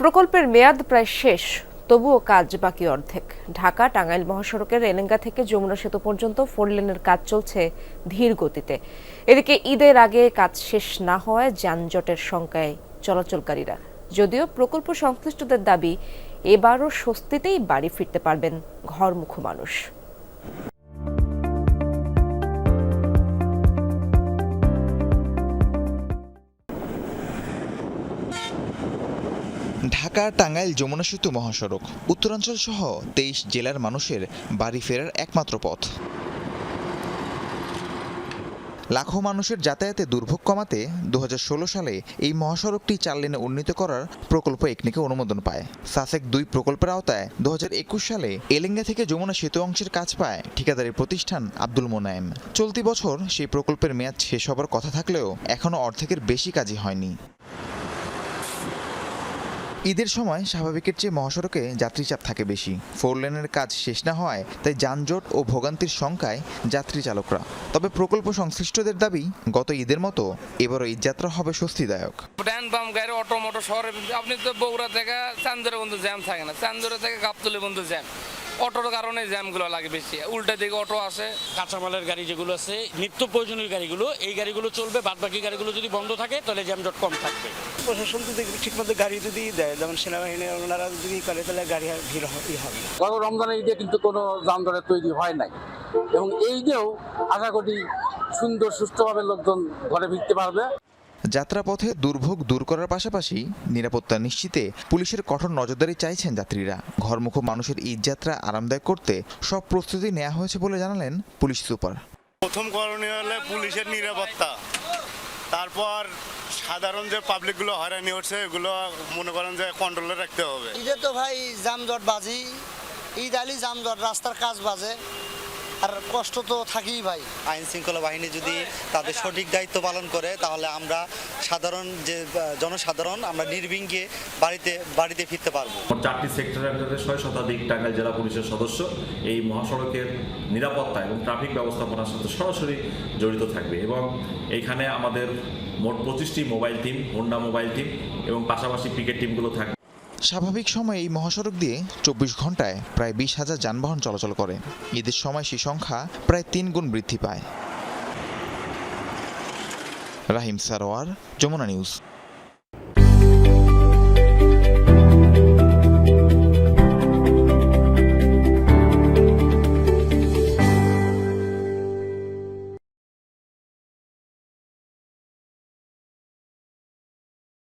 প্রকল্পের মেয়াদ প্রায় শেষ, তবুও কাজ বাকি অর্ধেক। ঢাকা, টাঙ্গাইল মহাসড়কের এলেঙ্গা থেকে যমুনা সেতু পর্যন্ত ফোর লেনের কাজ চলছে ধীর গতিতে। এদিকে ঈদের আগে কাজ শেষ না হওয়ায় যানজটের সংখ্যায় চলাচলকারীরা। যদিও প্রকল্প সংশ্লিষ্টদের দাবি, এবারও স্বস্তিতেই বাড়ি ফিরতে পারবেন ঘরমুখ মানুষ। ঢাকা, টাঙ্গাইল, যমুনা সেতু মহাসড়ক। উত্তরাঞ্চল সহ তেইশ জেলার মানুষের বাড়ি ফেরার একমাত্র পথ। লাখো মানুষের যাতায়াতে দুর্ভোগ কমাতে দু হাজার ষোলো সালে এই মহাসড়কটি চার লেনে উন্নীত করার প্রকল্প একনিকে অনুমোদন পায়। সাসেক দুই প্রকল্পের আওতায় দু হাজার একুশ সালে এলেঙ্গা থেকে যমুনা সেতু অংশের কাজ পায় ঠিকাদারি প্রতিষ্ঠান আব্দুল মোনায়েম। চলতি বছর সেই প্রকল্পের মেয়াদ শেষ হবার কথা থাকলেও এখনও অর্ধেকের বেশি কাজই হয়নি। ঈদের সময় স্বাভাবিকের চেয়ে মহাসড়কে যাত্রী চাপ থাকে বেশি। ফোর লেনের কাজ শেষ না হওয়ায় তাই যানজট ও ভোগান্তির সংখ্যায় যাত্রী চালকরা। তবে প্রকল্প সংশ্লিষ্টদের দাবি, গত ঈদের মতো এবারও ঈদযাত্রা হবে স্বস্তিদায়ক। ড্যান বাম গাড়ি, অটো আপনি তো বগুড়া থেকে চান্দরে বন্ধু জ্যাম থাকে না। চান্দরে থেকে গাবতলি বন্ধু জ্যাম। অটোর কারণে জ্যামগুলো লাগে বেশি। উল্টা দিকে অটো আছে। কাঁচামালের গাড়ি যেগুলো আছে নিত্য প্রয়োজনীয় গাড়িগুলো এই গাড়িগুলো চলবে। বাদ বাকি গাড়িগুলো যদি বন্ধ থাকে তাহলে জ্যাম জ্যামজট কম থাকবে। প্রশাসন যদি ঠিকমতো গাড়ি যদি দেয় যেমন সেনাবাহিনী ওনারা যদি করে তাহলে গাড়ি আর ভিড় হবে। গত রমজানের ঈদে কিন্তু কোনো যানজটের তৈরি হয় নাই। এবং এই দিয়েও আশা করি সুন্দর সুস্থভাবে লোকজন ঘরে ফিরতে পারবে। যাত্রাপথে দুর্ভোগ দূর করার পাশাপাশি নিরাপত্তা নিশ্চিতে পুলিশের কঠোর নজরদারি চাইছেন যাত্রীরা। ঘরমুখ মানুষের ঈদযাত্রা আরামদায়ক করতে সব প্রস্তুতি নেওয়া হয়েছে বলে জানালেন পুলিশ সুপার। প্রথম করণীয় হলে পুলিশের নিরাপত্তা। তারপর সাধারণ যে পাবলিকগুলো হয়রানি হচ্ছে এগুলো মনে করেন যে কন্ট্রোলে রাখতে হবে। ঈদে তো ভাই যানজট বাজি ঈদ আলি যানজট রাস্তার কাজ বাজে। আর কষ্ট তো থাকেই ভাই। আইন শৃঙ্খলা বাহিনী যদি তাদের সঠিক দায়িত্ব পালন করে তাহলে আমরা সাধারণ যে জনসাধারণ আমরা নির্বিঘ্নে বাড়িতে বাড়িতে ফিরতে পারব। চারটি সেক্টরের আন্ডারে ছয় শতাধিক টাঙ্গাইল জেলা পুলিশের সদস্য। এই মহাসড়কের নিরাপত্তা এবং ট্রাফিক ব্যবস্থাপনার সাথে সরাসরি জড়িত থাকবে এবং এইখানে আমাদের মোট পঁচিশটি mobile team Honda mobile team এবং পাশাপাশি ক্রিকেট টিমগুলো থাকবে। স্বাভাবিক সময়ে এই মহাসড়ক দিয়ে চব্বিশ ঘন্টায় প্রায় বিশ হাজার যানবাহন চলাচল করে। ঈদের সময় সে সংখ্যা প্রায় তিন গুণ বৃদ্ধি পায়। রাহিম সারোয়ার, যমুনা নিউজ।